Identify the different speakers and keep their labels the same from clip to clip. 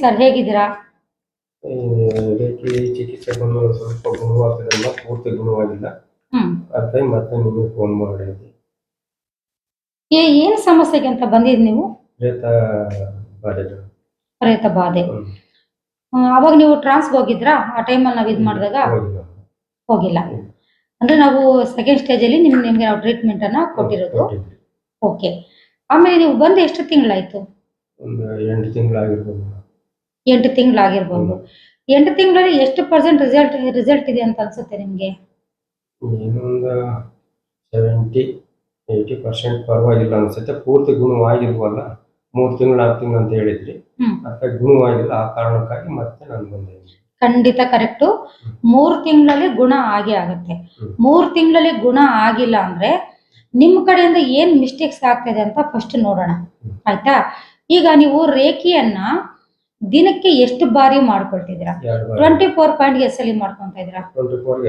Speaker 1: Sir ಹೇಗಿದ್ದೀರಾ?
Speaker 2: ಈ ರೇಖೆ ಚಿಕಿತ್ಸೆ ಬಂದು ಸ್ವಲ್ಪ ಗುಣವಾಗ್ತದಲ್ಲ ಪೂರ್ತಿ ಗುಣವಾಗಿಲ್ಲ.
Speaker 1: ಹ್ಮ್.
Speaker 2: ಅದಕ್ಕಾಗಿ ಮತ್ತೆ ನಿಮಗೆ ಫೋನ್ ಮಾಡಿದ್ವಿ
Speaker 1: ಏ ಏನ್ ಸಮಸ್ಯೆಗೆ ಅಂತ ಬಂದಿದ್ ನೀವು?
Speaker 2: ಪ್ರೇತ ಬಾಧೆ.
Speaker 1: ಪ್ರೇತ ಬಾಧೆ.
Speaker 2: ಹ್ಮ್.
Speaker 1: ಅವಾಗ ನೀವು ಟ್ರಾನ್ಸ್ ಹೋಗಿದ್ರಾ? ಆ ಟೈಮಲ್ಲಿ ನಾವು ಇದು ಮಾಡಿದಾಗ?
Speaker 2: ಹೋಗಿಲ್ಲ.
Speaker 1: ಹೋಗಿಲ್ಲ.
Speaker 2: ಹ್ಮ್.
Speaker 1: ಅಂದ್ರೆ ನಾವು ಸೆಕೆಂಡ್ ಸ್ಟೇಜ್ ಅಲ್ಲಿ ನಿಮ್ ನಿಮ್ಗೆ ನಾವು ಟ್ರೀಟ್ಮೆಂಟ್ ಅನ್ನ ಕೊಟ್ಟಿರೋದು.
Speaker 2: ಕೊಟ್ಟಿದ್ವಿ.
Speaker 1: ಓಕೆ ಆಮೇಲೆ ನೀವು ಬಂದು ಎಷ್ಟು ತಿಂಗಳಾಯ್ತು?
Speaker 2: ಒಂದು ಎಂಟು ತಿಂಗಳಾಗಿರ್ಬೋದು.
Speaker 1: ಎಂಟು ತಿಂಗಳಾಗಿರ್ಬೋದು. ಎಂಟು ತಿಂಗಳಲ್ಲಿ ಎಷ್ಟು ಪರ್ಸೆಂಟ್ ರಿಸಲ್ಟ್ ರಿಸಲ್ಟ್ ಇದೆ ಅಂತ ಅನ್ಸುತ್ತೆ ನಿಮಗೆ?
Speaker 2: ಸೆವೆಂಟಿ ಏಯ್ಟಿ ಪರ್ಸೆಂಟ್ ಪರವಾಗಿಲ್ಲ ಅನ್ಸುತ್ತೆ. ಪೂರ್ತಿ ಗುಣವಾಗಿಲ್ವಲ್ಲ? ಮೂರು ತಿಂಗಳು ಆರು ತಿಂಗಳು ಅಂತ ಹೇಳಿದ್ರಿ.
Speaker 1: ಹ್ಮ್.
Speaker 2: ಗುಣವಾಗಿಲ್ಲ ಆ ಕಾರಣಕ್ಕಾಗಿ ಮತ್ತೆ ನಾನು ಬಂದೆ.
Speaker 1: ಖಂಡಿತ ಕರೆಕ್ಟು. ಮೂರು ತಿಂಗಳಲ್ಲಿ ಗುಣ ಆಗೇ ಆಗುತ್ತೆ. ಮೂರು ತಿಂಗಳಲ್ಲಿ ಗುಣ ಆಗಿಲ್ಲ ಅಂದ್ರೆ ನಿಮ್ಮ ಕಡೆಯಿಂದ ಏನ್ ಮಿಸ್ಟೇಕ್ಸ್ ಆಗ್ತಿದೆ ಅಂತ ಫಸ್ಟ್ ನೋಡೋಣ. ಆಯ್ತಾ? ಈಗ ನೀವು ರೇಖೆಯನ್ನ ದಿನಕ್ಕೆ ಎಷ್ಟು ಬಾರಿ ಮಾಡ್ಕೊಳ್ತಿದ್ದೀರಾ? ಟ್ವೆಂಟಿ ಫೋರ್ ಪಾಯಿಂಟ್ ಎಸ್ ಅಲ್ಲಿ ಮಾಡ್ಕೊಂತ ಇದ್ದೀರಾ?
Speaker 2: ಟ್ವೆಂಟಿ ಫೋರ್ಗೆ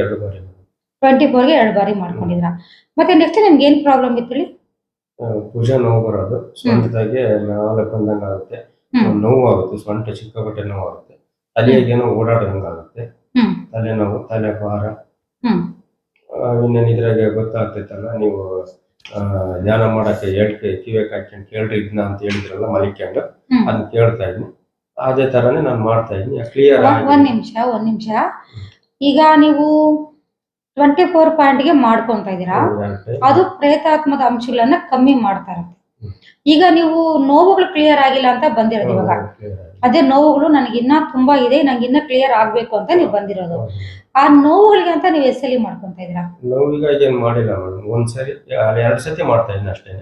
Speaker 2: ಎರಡು ಬಾರಿ.
Speaker 1: ಮಾಡ್ಕೊಂಡಿದ್ದೀರಾ? ಮತ್ತೆ ನೆಕ್ಸ್ಟ್ ನಿಮ್ಗೆ ಏನ್ ಪ್ರಾಬ್ಲಮ್ ಇತ್ತು ಹೇಳಿ?
Speaker 2: ಭುಜ ನೋವು ಬರೋದು. ಸ್ವಂತದಾಗೆ ನಾಲ್ಕು ಬಂದಂಗೆ ಆಗುತ್ತೆ. ನೋವು ಆಗುತ್ತೆ. ಸ್ವಂತ ಸಿಕ್ಕಾಪಟ್ಟೆ ನೋವು ಆಗುತ್ತೆ. ಅಲ್ಲಿ ಏನೋ ಓಡಾಡ್ದಂಗೆ ಆಗುತ್ತೆ ತಲೆನೋವು ತಲೆ ಭಾರ. ಇನ್ನೇನು ಇದ್ರಾಗೆ ಗೊತ್ತಾಗ್ತೈತಲ್ಲ ನೀವು ಧ್ಯಾನ ಮಾಡಕ್ಕೆ ಹೇಳ್ಕೆ ಕಿವಿಗೆ ಹಾಕ್ಕೊಂಡು ಕೇಳ್ರಿ ಇದನ್ನ ಅಂತ ಹೇಳಿದ್ರಲ್ಲ ಮಲಿಕೊಂಡು ಅದನ್ನ ಕೇಳ್ತಾ ಇದ್ದೀನಿ ಅದೇ ತರನೇ ನಾನು ಮಾಡ್ತಾ ಇದ್ದೀನಿ. ಕ್ಲಿಯರ್
Speaker 1: ಒಂದ್- ಒಂದ್ ನಿಮಿಷ ಒಂದ್ ನಿಮಿಷ. ಈಗ ನೀವು ಟ್ವೆಂಟಿ ಫೋರ್ ಪಾಯಿಂಟ್ಗೆ ಮಾಡ್ಕೊಂತ ಇದ್ದೀರಾ? ಅದು ಪ್ರೇತಾತ್ಮದ ಅಂಶಗಳನ್ನ ಕಮ್ಮಿ ಮಾಡ್ತಾ ಇರುತ್ತೆ. ಈಗ ನೀವು ನೋವುಗಳು ಕ್ಲಿಯರ್ ಆಗಿಲ್ಲ ಅಂತ ಬಂದಿರೋದು ಇವಾಗ. ಅದೇ ನೋವುಗಳು ನನಗೆ ಇನ್ನ ತುಂಬಾ ಇದೆ ನಂಗೆ ಇನ್ನ ಕ್ಲಿಯರ್ ಆಗ್ಬೇಕು ಅಂತ ನೀವು ಬಂದಿರೋದು. ಆ ನೋವುಗಳಿಗೆ ಅಂತ ನೀವು ಎಸ್ ಎಲ್ ಮಾಡ್ಕೊಂತ ಇದ್ದೀರಾ?
Speaker 2: ನೋವಿಗಾಗಿ ಏನು ಮಾಡಿಲ್ಲ ಮೇಡಮ್ ಒಂದ್ಸರಿ ಎರಡು ಸತಿ ಮಾಡ್ತಾ ಇದ್ದೀನಿ ಅಷ್ಟೇ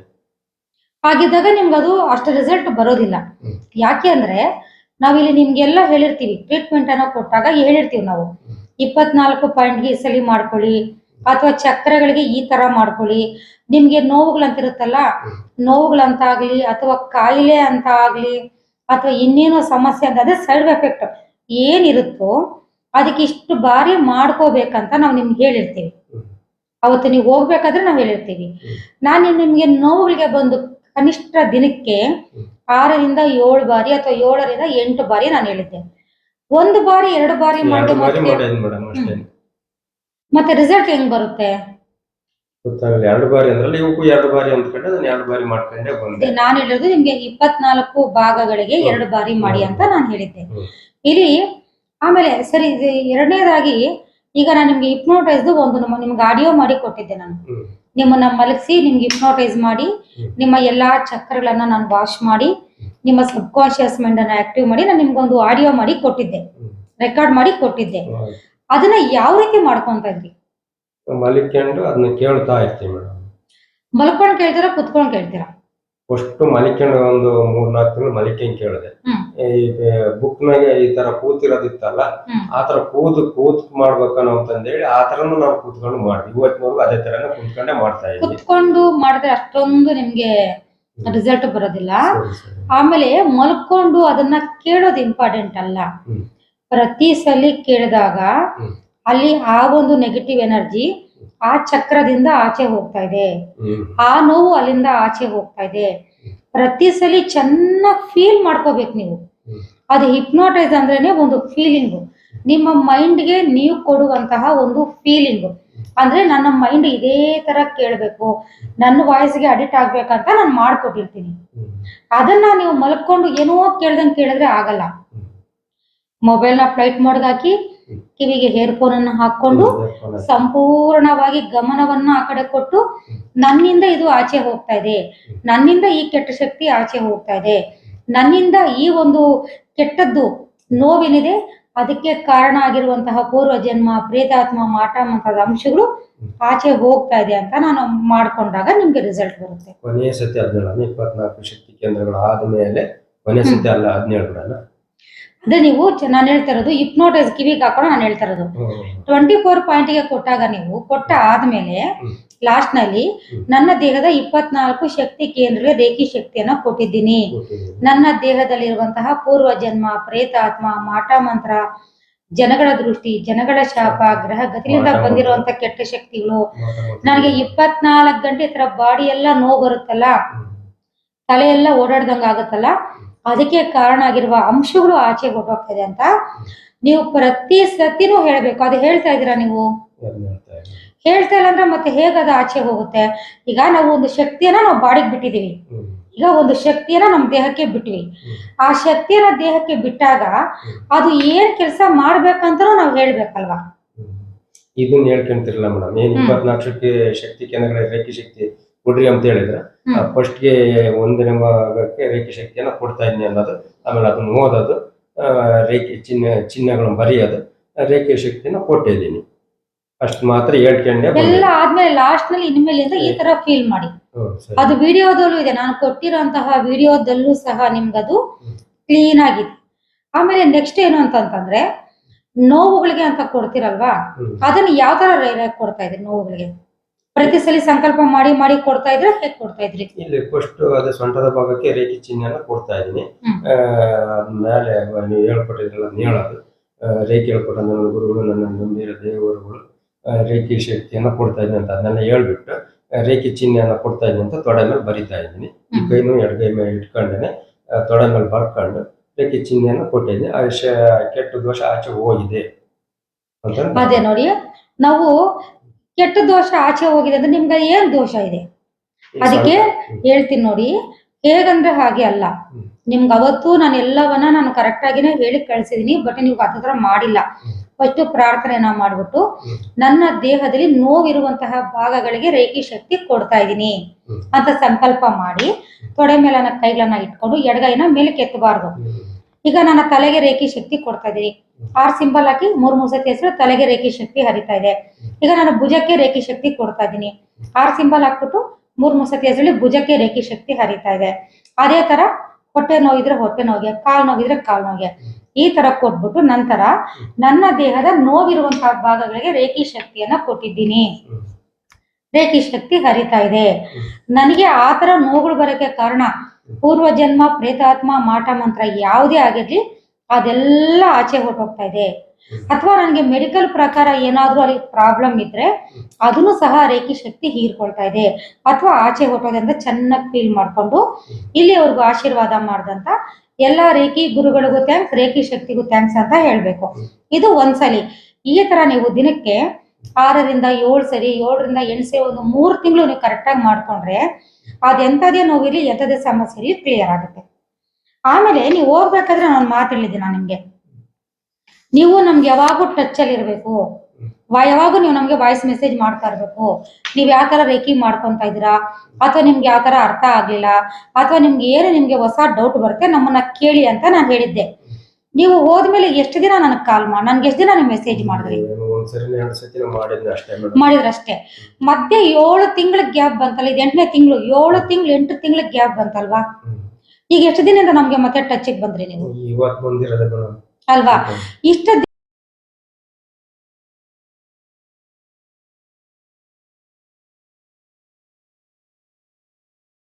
Speaker 1: ಹಾಗಿದ್ದಾಗ ನಿಮ್ಗೆ ಅದು ಅಷ್ಟು ರಿಸಲ್ಟ್ ಬರೋದಿಲ್ಲ. ಯಾಕೆ ಅಂದ್ರೆ ನಾವಿಲ್ಲಿ ನಿಮ್ಗೆಲ್ಲ ಹೇಳಿರ್ತೀವಿ ಟ್ರೀಟ್ಮೆಂಟ್ ಅನ್ನೋ ಕೊಟ್ಟಾಗ ಹೇಳಿರ್ತೀವಿ ನಾವು. ಇಪ್ಪತ್ನಾಲ್ಕು ಪಾಯಿಂಟ್ಗೆ ಈ ಸಲಿ ಮಾಡ್ಕೊಳ್ಳಿ, ಅಥವಾ ಚಕ್ರಗಳಿಗೆ ಈ ತರ ಮಾಡ್ಕೊಳ್ಳಿ ನಿಮ್ಗೆ ನೋವುಗಳಂತಿರುತ್ತಲ್ಲ
Speaker 2: ನೋವುಗಳಂತ
Speaker 1: ನೋವುಗಳಂತಾಗ್ಲಿ ಅಥವಾ ಕಾಯಿಲೆ ಅಂತ ಆಗ್ಲಿ, ಅಥವಾ ಇನ್ನೇನೋ ಸಮಸ್ಯೆ ಅಂತ, ಅದೇ ಸೈಡ್ ಎಫೆಕ್ಟ್ ಏನಿರುತ್ತೋ ಅದಕ್ಕೆ ಇಷ್ಟು ಬಾರಿ ಮಾಡ್ಕೋಬೇಕಂತ ನಾವು ನಿಮ್ಗೆ ಹೇಳಿರ್ತೀವಿ. ಅವತ್ತು ನೀವು ಹೋಗ್ಬೇಕಾದ್ರೆ ನಾವು ಹೇಳಿರ್ತೀವಿ. ನಾನು ನಿಮ್ಗೆ ನೋವುಗಳಿಗೆ ಬಂದು ಕನಿಷ್ಠ ದಿನಕ್ಕೆ. ಆರರಿಂದ ಏಳು ಬಾರಿ ಅಥವಾ ಏಳರಿಂದ ಎಂಟು ಬಾರಿ ನಾನು ಹೇಳಿದ್ದೆ. ಒಂದು ಬಾರಿ ಎರಡು ಬಾರಿ
Speaker 2: ಮಾಡಿ
Speaker 1: ಮತ್ತೆ- ರಿಸಲ್ಟ್ ಹೆಂಗ್ ಬರುತ್ತೆ?
Speaker 2: ಗೊತ್ತಾಗಲ್ಲ ಎರಡು ಬಾರಿ ಅಂದ್ರಲ್ಲ ಇವಕ್ಕೂ ಎರಡು ಬಾರಿ ಅಂದ್ಕೊಂಡೆ ನಾನು ಎರಡು ಬಾರಿ ಮಾಡ್ಕೊಂಡೆ ಬಂದೆ.
Speaker 1: ನಾನು ಹೇಳಿರೋದು ನಿಮ್ಗೆ ಇಪ್ಪತ್ನಾಲ್ಕು ಭಾಗಗಳಿಗೆ ಎರಡು ಬಾರಿ ಮಾಡಿ ಅಂತ ನಾನು ಹೇಳಿದ್ದೆ. ಇಲ್ಲಿ ಆಮೇಲೆ ಸರಿ ಎರಡನೇದಾಗಿ ಈಗ ನಾನು ನಿಮ್ಗೆ ಹಿಪ್ನೋಟೈಸ್ದು ಒಂದು ನಿಮ್ಗೆ ಆಡಿಯೋ ಮಾಡಿ ಕೊಟ್ಟಿದ್ದೆ ನಾನು. ನಿಮ್ಮನ್ನ ಮಲಗಿಸಿ ನಿಮ್ಗೆ ಹಿಪ್ನೋಟೈಸ್ ಮಾಡಿ ನಿಮ್ಮ ಎಲ್ಲಾ ಚಕ್ರಗಳನ್ನ ನಾನು ವಾಶ್ ಮಾಡಿ ನಿಮ್ಮ ಸಬ್ ಕಾನ್ಶಿಯಸ್ ಮೈಂಡ್ ಅನ್ನ ಆಕ್ಟಿವ್ ಮಾಡಿ ನಾನು ನಿಮ್ಗೊಂದು ಆಡಿಯೋ ಮಾಡಿ ಕೊಟ್ಟಿದ್ದೆ. ರೆಕಾರ್ಡ್ ಮಾಡಿ ಕೊಟ್ಟಿದ್ದೆ. ಅದನ್ನ ಯಾವ ರೀತಿ ಮಾಡ್ಕೊಂತ ಇದ್ರಿ?
Speaker 2: ಮಲಿಕೊಂಡು ಅದನ್ನ ಕೇಳ್ತಾ ಇರ್ತೀವಿ ಮೇಡಮ್.
Speaker 1: ಮಲ್ಕೊಂಡ್ ಕೇಳ್ತೀರಾ ಕುತ್ಕೊಂಡು ಕೇಳ್ತೀರಾ?
Speaker 2: ಫಸ್ಟ್ ಮಲಿಕೊಂಡು ಒಂದು ಮೂರ್ ನಾಲ್ಕು ತಿಂಗಳು ಮಲಿಕೊಂಡು ಕೇಳಿದೆ.
Speaker 1: ಬುಕ್
Speaker 2: ಈ ಬುಕ್ನಾಗೆ ಈ ತರ ಕೂತಿರೋದಿತ್ತಲ್ಲ
Speaker 1: ಆತರ
Speaker 2: ಆ ತರ ಕೂತು ಕೂತ್ ಮಾಡ್ಬೇಕನ್ನೋ ಅಂತಂದೇಳಿ ಆ ತರನು ನಾವು ಕೂತ್ಕೊಂಡು ಮಾಡಿದ್ವಿ. ಇವತ್ತಿನವರೆಗೂ ಅದೇ ತರನೇ ಕೂತ್ಕೊಂಡೇ ಮಾಡ್ತಾ ಇದ್ದೀವಿ
Speaker 1: ಕೂತ್ಕೊಂಡು ಮಾಡಿದ್ರೆ ಅಷ್ಟೊಂದು ನಿಮ್ಗೆ ರಿಸಲ್ಟ್ ಬರೋದಿಲ್ಲ. ಆಮೇಲೆ ಮಲ್ಕೊಂಡು ಅದನ್ನ ಕೇಳೋದು ಇಂಪಾರ್ಟೆಂಟ್ ಅಲ್ಲ. ಪ್ರತಿ ಸಲ ಕೇಳಿದಾಗ ಅಲ್ಲಿ ಆ ಒಂದು ನೆಗೆಟಿವ್ ಎನರ್ಜಿ ಆ ಚಕ್ರದಿಂದ ಆಚೆ ಹೋಗ್ತಾ ಇದೆ. ಆ ನೋವು ಅಲ್ಲಿಂದ ಆಚೆ ಹೋಗ್ತಾ ಇದೆ. ಪ್ರತಿ ಸಲ ಚೆನ್ನಾಗಿ ಫೀಲ್ ಮಾಡ್ಕೋಬೇಕು ನೀವು. ಅದು ಹಿಪ್ನೋಟೈಸ್ ಅಂದ್ರೇನೆ ಒಂದು ಫೀಲಿಂಗು ನಿಮ್ಮ ಮೈಂಡ್ಗೆ ನೀವು ಕೊಡುವಂತಹ ಒಂದು ಫೀಲಿಂಗು ಅಂದ್ರೆ ನನ್ನ ಮೈಂಡ್ ಇದೇ ತರ ಕೇಳಬೇಕು. ನನ್ನ ವಾಯ್ಸ್ಗೆ ಅಡಿಟ್ ಆಗ್ಬೇಕಂತ ನಾನು ಮಾಡ್ಕೊಟ್ಟಿರ್ತೀನಿ. ಅದನ್ನ ನೀವು ಮಲ್ಕೊಂಡು ಏನೋ ಕೇಳ್ದಂಗೆ ಕೇಳಿದ್ರೆ ಆಗಲ್ಲ. ಮೊಬೈಲ್ನ ಫ್ಲೈಟ್ ಮೋಡ್ಗೆ ಹಾಕಿ ಕಿವಿಗೆ ಹೇರ್ಫೋನ್ ಅನ್ನ ಹಾಕೊಂಡು. ಸಂಪೂರ್ಣವಾಗಿ ಗಮನವನ್ನ ಆ ಕಡೆ ಕೊಟ್ಟು ನನ್ನಿಂದ ಇದು ಆಚೆ ಹೋಗ್ತಾ ಇದೆ. ನನ್ನಿಂದ ಈ ಕೆಟ್ಟ ಶಕ್ತಿ ಆಚೆ ಹೋಗ್ತಾ ಇದೆ. ನನ್ನಿಂದ ಈ ಒಂದು ಕೆಟ್ಟದ್ದು ನೋವೇನಿದೆ. ಅದಕ್ಕೆ ಕಾರಣ ಆಗಿರುವಂತಹ ಪೂರ್ವ ಜನ್ಮ ಪ್ರೇತಾತ್ಮ ಮಾಟ ಮುಂತಾದ ಅಂಶಗಳು ಆಚೆ ಹೋಗ್ತಾ ಇದೆ ಅಂತ ನಾನು ಮಾಡ್ಕೊಂಡಾಗ ನಿಮ್ಗೆ ರಿಸಲ್ಟ್ ಬರುತ್ತೆ.
Speaker 2: ಕೊನೆಯ ಸತಿ ಹದಿನೇಳು ಇಪ್ಪತ್ನಾಲ್ಕು ಶಕ್ತಿ ಕೇಂದ್ರಗಳು ಆದ್ಮೇಲೆ ಕೊನೆಯ ಸತಿ ಅಲ್ಲ ಹದಿನೇಳು ಬಿಡಲ್ಲ
Speaker 1: ಅದೇ ನೀವು ನಾನು ಹೇಳ್ತಾ ಇರೋದು ಹಿಪ್ನೋಟೈಸ್ ಕಿವಿಗೆ ಹಾಕೊಂಡು ನಾನು ಹೇಳ್ತಾ ಇರೋದು. ಟ್ವೆಂಟಿ ಫೋರ್ ಪಾಯಿಂಟ್ಗೆ ಕೊಟ್ಟಾಗ ನೀವು ಕೊಟ್ಟ ಆದ್ಮೇಲೆ.
Speaker 2: ಲಾಸ್ಟ್ನಲ್ಲಿ
Speaker 1: ನನ್ನ ದೇಹದ ಇಪ್ಪತ್ನಾಲ್ಕು ಶಕ್ತಿ ಕೇಂದ್ರಗಳಿಗೆ ರೇಖಿ ಶಕ್ತಿಯನ್ನ ಕೊಟ್ಟಿದ್ದೀನಿ. ನನ್ನ ದೇಹದಲ್ಲಿರುವಂತಹ ಪೂರ್ವ ಜನ್ಮ ಪ್ರೇತಾತ್ಮ ಮಾಟ ಮಂತ್ರ ಜನಗಳ ದೃಷ್ಟಿ ಜನಗಳ ಶಾಪ ಗ್ರಹ ಗತಿಯಿಂದ. ಬಂದಿರುವಂತ ಕೆಟ್ಟ ಶಕ್ತಿಗಳು. ನನಗೆ ಇಪ್ಪತ್ನಾಲ್ಕು ಗಂಟೆ ತರ ಬಾಡಿ ಎಲ್ಲ ನೋವು ಬರುತ್ತಲ್ಲ? ತಲೆ ಎಲ್ಲ ಓಡಾಡ್ದಂಗ ಆಗುತ್ತಲ್ಲ ಅದಕ್ಕೆ ಕಾರಣ ಆಗಿರುವ ಅಂಶಗಳು ಆಚೆ ಹೊರಟೋಗ್ತಾ ಇದೆ ಅಂತ ನೀವು ಪ್ರತಿ ಸತಿನೂ ಹೇಳ್ಬೇಕು. ಅದು ಹೇಳ್ತಾ ಇದ್ದೀರಾ ನೀವು?
Speaker 2: ಹೇಳ್ತಾ
Speaker 1: ಇಲ್ಲ ಅಂದ್ರೆ ಮತ್ತೆ ಹೇಗೆ ಅದು ಆಚೆ ಹೋಗುತ್ತೆ? ಈಗ ನಾವು ಒಂದು ಶಕ್ತಿಯನ್ನ ನಾವು ಬಾಡಿಗೆ ಬಿಟ್ಟಿದೀವಿ ಈಗ ಒಂದು ಶಕ್ತಿಯನ್ನ ನಮ್ಮ ದೇಹಕ್ಕೆ ಬಿಟ್ವಿ. ಆ ಶಕ್ತಿಯನ್ನ ದೇಹಕ್ಕೆ ಬಿಟ್ಟಾಗ ಅದು ಏನ್ ಕೆಲಸ ಮಾಡ್ಬೇಕಂತ ನಾವು ಹೇಳ್ಬೇಕಲ್ವಾ.
Speaker 2: ಇದನ್ನ ಹೇಳ್ಕೊಂತಿರಲ್ಲ ಮೇಡಮ್. ಏನ್
Speaker 1: ಇಪ್ಪತ್ನಾಲ್ಕು
Speaker 2: ಇಪ್ಪತ್ನಾಲ್ಕಕ್ಕೆ ಶಕ್ತಿ ಕೇಂದ್ರಗಳ ರೇಖೆ ಶಕ್ತಿ ಕೊಡ್ರಿ ಅಂತ ಹೇಳಿದ್ರೆ
Speaker 1: ಫಸ್ಟ್
Speaker 2: ಫಸ್ಟ್ಗೆ ಒಂದನೇ ಭಾಗಕ್ಕೆ ರೇಖೆ ಶಕ್ತಿಯನ್ನ ಕೊಡ್ತಾ ಇದ್ದೀನಿ ಅನ್ನೋದು. ಆಮೇಲೆ ಅದನ್ನ ಓದೋದು ರೇಖೆ ಚಿಹ್ನೆ ಚಿಹ್ನೆಗಳನ್ನ ಬರೆಯೋದು ರೇಖೆ ಶಕ್ತಿನ ಕೊಟ್ಟಿದ್ದೀನಿ ಅಷ್ಟು ಮಾತ್ರ ಹೇಳ್ಕೊಂಡೆ.
Speaker 1: ಎಲ್ಲ ಆದ್ಮೇಲೆ ಲಾಸ್ಟ್ನಲ್ಲಿ ಇನ್ಮೇಲಿಂದ ಈ ತರ ಫೀಲ್ ಮಾಡಿ. ಅದು ವಿಡಿಯೋದಲ್ಲೂ ಇದೆ. ನಾನು ಕೊಟ್ಟಿರೋಂತಹ ವಿಡಿಯೋದಲ್ಲೂ ಸಹ ನಿಮ್ಗದು. ಕ್ಲೀನ್ ಆಗಿದೆ. ಆಮೇಲೆ ನೆಕ್ಸ್ಟ್ ಏನು ಅಂತಂತಂದ್ರೆ ನೋವುಗಳಿಗೆ ಅಂತ ಕೊಡ್ತಿರಲ್ವಾ? ಅದನ್ನ ಯಾವ ತರ ಕೊಡ್ತಾ ಇದ್ರಿ ನೋವುಗಳಿಗೆ? ಪ್ರತಿ ಸಲ ಸಂಕಲ್ಪ ಮಾಡಿ ಮಾಡಿ ಕೊಡ್ತಾ ಇದ್ರೆ ಹೇಗೆ ಕೊಡ್ತಾ ಇದ್ರಿ?
Speaker 2: ಇಲ್ಲಿ ಫಸ್ಟ್ ಅದೇ ಸೊಂಟದ ಭಾಗಕ್ಕೆ ರೇಖೆ ಚಿಹ್ನೆನ ಕೊಡ್ತಾ ಇದ್ದೀನಿ.
Speaker 1: ಹ್ಮ್.
Speaker 2: ಮೇಲೆ ನೀವು ಹೇಳ್ಕೊಟ್ಟಿದ್ರಲ್ಲ ಆ, ರೇಖೆ ಹೇಳ್ಕೊಟ್ಟ ನನ್ನ ಗುರುಗಳು ನನ್ನ ನಂಬಿರೋ ದೇವರುಗಳು ರೇಖೆ ಶಕ್ತಿಯನ್ನ ಕೊಡ್ತಾ ಇದ್ದೀನಿ ಅಂತ. ಅದನ್ನೆಲ್ಲ ಹೇಳ್ಬಿಟ್ಟು ರೇಖೆ ಚಿಹ್ನೆಯನ್ನ ಕೊಡ್ತಾ ಇದ್ದೀನಿ ಅಂತ ತೊಡೆ ಮೇಲೆ ಬರಿತಾ ಇದ್ದೀನಿ. ಈ
Speaker 1: ಎರಡು
Speaker 2: ಕೈ ಎಡಗೈ ಮೇಲೆ ಇಟ್ಕೊಂಡೇನೆ ತೊಡೆ ಮೇಲೆ ಬರ್ಕೊಂಡು ರೇಖೆ ಚಿಹ್ನೆಯನ್ನ ಕೊಟ್ಟಿದ್ದೀನಿ. ಆ ವಿಷಯ ಕೆಟ್ಟ ದೋಷ ಆಚೆ ಹೋಗಿದೆ
Speaker 1: ಅದೇ ನೋಡಿ ನಾವು ಕೆಟ್ಟ ದೋಷ ಆಚೆ ಹೋಗಿದೆ ಅಂದ್ರೆ ನಿಮ್ಗೆ ಏನ್ ದೋಷ ಇದೆ? ಅದಕ್ಕೆ ಹೇಳ್ತೀನಿ ನೋಡಿ ಹೇಗಂದ್ರೆ ಹಾಗೆ ಅಲ್ಲ. ನಿಮ್ಗೆ ಅವತ್ತು ನಾನು ಎಲ್ಲವನ್ನ ನಾನು ಕರೆಕ್ಟ್ ಆಗಿನೇ ಹೇಳಿ ಕಳ್ಸಿದೀನಿ ಬಟ್ ನೀವು ಹತ್ರ ಮಾಡಿಲ್ಲ. ಫಸ್ಟ್ ಪ್ರಾರ್ಥನೆನ ಮಾಡ್ಬಿಟ್ಟು ನನ್ನ ದೇಹದಲ್ಲಿ ನೋವಿರುವಂತಹ ಭಾಗಗಳಿಗೆ ರೇಖಿ ಶಕ್ತಿ ಕೊಡ್ತಾ ಇದ್ದೀನಿ ಅಂತ ಸಂಕಲ್ಪ ಮಾಡಿ ತೊಡೆ ಮೇಲೆ ನನ್ನ ಕೈಗಳನ್ನ ಇಟ್ಕೊಂಡು ಎಡಗೈನ ಮೇಲೆ ಕೆತ್ತಬಾರ್ದು. ಈಗ ನನ್ನ ತಲೆಗೆ ರೇಖಿ ಶಕ್ತಿ ಕೊಡ್ತಾ ಇದ್ದೀನಿ ಆರ್ ಸಿಂಬಲ್ ಹಾಕಿ ಮೂರ್ ಮೂರ್ ಸತಿ ಹೆಸರು ತಲೆಗೆ ರೇಖಿ ಶಕ್ತಿ ಹರಿತಾ ಇದೆ. ಈಗ ನಾನು ಭುಜಕ್ಕೆ ರೇಖಿ ಶಕ್ತಿ ಕೊಡ್ತಾ ಇದ್ದೀನಿ. ಆರ್ ಸಿಂಬಲ್ ಹಾಕ್ಬಿಟ್ಟು ಮೂರ್ ಮೂರ್ ಸತಿ ಹೆಸರಲ್ಲಿ ಭುಜಕ್ಕೆ ರೇಖಿ ಶಕ್ತಿ ಹರಿತಾ ಇದೆ. ಅದೇ ತರ ಹೊಟ್ಟೆ ನೋವಿದ್ರೆ ಹೊಟ್ಟೆ ನೋವಿಗೆ, ಕಾಲ್ ನೋವಿದ್ರೆ ಕಾಲ್ ನೋವಿಗೆ. ಈ ತರ ಕೊಟ್ಬಿಟ್ಟು ನಂತರ ನನ್ನ ದೇಹದ ನೋವಿರುವಂತಹ ಭಾಗಗಳಿಗೆ ರೇಖಿ ಶಕ್ತಿಯನ್ನ ಕೊಟ್ಟಿದ್ದೀನಿ. ರೇಖಿ ಶಕ್ತಿ ಹರಿತಾ ಇದೆ. ನನಗೆ ಆ ತರ ನೋವುಗಳು ಬರೋಕೆ ಕಾರಣ ಪೂರ್ವ ಜನ್ಮ, ಪ್ರೇತಾತ್ಮ, ಮಾಟ, ಮಂತ್ರ ಯಾವುದೇ ಆಗಿರ್ಲಿ ಅದೆಲ್ಲ ಆಚೆ ಹೊರಟೋಗ್ತಾ ಇದೆ. ಅಥವಾ ನನಗೆ ಮೆಡಿಕಲ್ ಪ್ರಕಾರ ಏನಾದ್ರೂ ಅಲ್ಲಿ ಪ್ರಾಬ್ಲಮ್ ಇದ್ರೆ ಅದನ್ನು ಸಹ ರೇಖಿ ಶಕ್ತಿ ಹೀರ್ಕೊಳ್ತಾ ಇದೆ. ಅಥವಾ ಆಚೆ ಹೊಟ್ಟೋದೆ ಅಂತ ಚೆನ್ನಾಗಿ ಫೀಲ್ ಮಾಡ್ಕೊಂಡು ಇಲ್ಲಿವರೆಗೂ ಆಶೀರ್ವಾದ ಮಾಡ್ದಂತ ಎಲ್ಲಾ ರೇಖಿ ಗುರುಗಳಿಗೂ ಥ್ಯಾಂಕ್ಸ್ ರೇಖಿ ಶಕ್ತಿಗೂ ಥ್ಯಾಂಕ್ಸ್ ಅಂತ ಹೇಳ್ಬೇಕು. ಇದು ಒಂದ್ಸಲಿ. ಈ ತರ ನೀವು ದಿನಕ್ಕೆ ಆರರಿಂದ ಏಳು ಸರಿ ಏಳರಿಂದ ಎಂಟು ಸರಿ ಒಂದು ಮೂರು ತಿಂಗಳು ನೀವು ಕರೆಕ್ಟಾಗಿ ಮಾಡ್ಕೊಂಡ್ರೆ ಎಂಥದೇ ನೋವಿರಲಿ ಎಂಥದೇ ಸಮಸ್ಯೆ ಇರಲಿ ಕ್ಲಿಯರ್ ಆಗುತ್ತೆ. ಆಮೇಲೆ ನೀವು ಹೋಗ್ಬೇಕಾದ್ರೆ ನಾನು ಮಾತು ಹೇಳಿದ್ದೆ ನಾನು ನಿಮ್ಗೆ. ನೀವು ನಮ್ಗೆ ಯಾವಾಗೂ ಟಚ್ ಅಲ್ಲಿ ಇರಬೇಕು. ಯಾವಾಗೂ ನೀವು ನಮ್ಗೆ ವಾಯ್ಸ್ ಮೆಸೇಜ್ ಮಾಡ್ತಾ ಇರ್ಬೇಕು. ನೀವು ಯಾವ ತರ ರೇಖಿ ಮಾಡ್ಕೊಂತ ಇದ್ದೀರಾ? ಅಥವಾ ನಿಮ್ಗೆ ಯಾವ ತರ ಅರ್ಥ ಆಗ್ಲಿಲ್ಲ? ಅಥವಾ ನಿಮ್ಗೆ ಏನು ನಿಮ್ಗೆ ಹೊಸ ಡೌಟ್ ಬರುತ್ತೆ ನಮ್ಮನ್ನ ಕೇಳಿ ಅಂತ ನಾನು ಹೇಳಿದ್ದೆ. ನೀವು ಹೋದ್ಮೇಲೆ ಎಷ್ಟು ದಿನ ನನಗೆ ಕಾಲ್ ಮಾಡಿ ನನ್ಗೆ ಎಷ್ಟು ದಿನ ನೀವು ಮೆಸೇಜ್ ಮಾಡಿದ್ರಿ?
Speaker 2: ಅಷ್ಟೇ
Speaker 1: ಮಾಡಿದ್ರಷ್ಟೇ ಮತ್ತೆ ಏಳು ತಿಂಗಳ ಗ್ಯಾಪ್ ಬಂತಲ್ಲ ಇದು ಎಂಟನೇ ತಿಂಗಳು ಏಳು ತಿಂಗಳು ಎಂಟು ತಿಂಗಳ ಗ್ಯಾಪ್ ಬಂತಲ್ವಾ? ಈಗ ಎಷ್ಟು ದಿನದಿಂದ ನಮ್ಗೆ ಮತ್ತೆ ಟಚ್ಗೆ ಬಂದ್ರಿ ನೀವು?
Speaker 2: ಇವತ್ತು ಬಂದಿರೋದು
Speaker 1: ಅಲ್ವಾ? ಇಷ್ಟ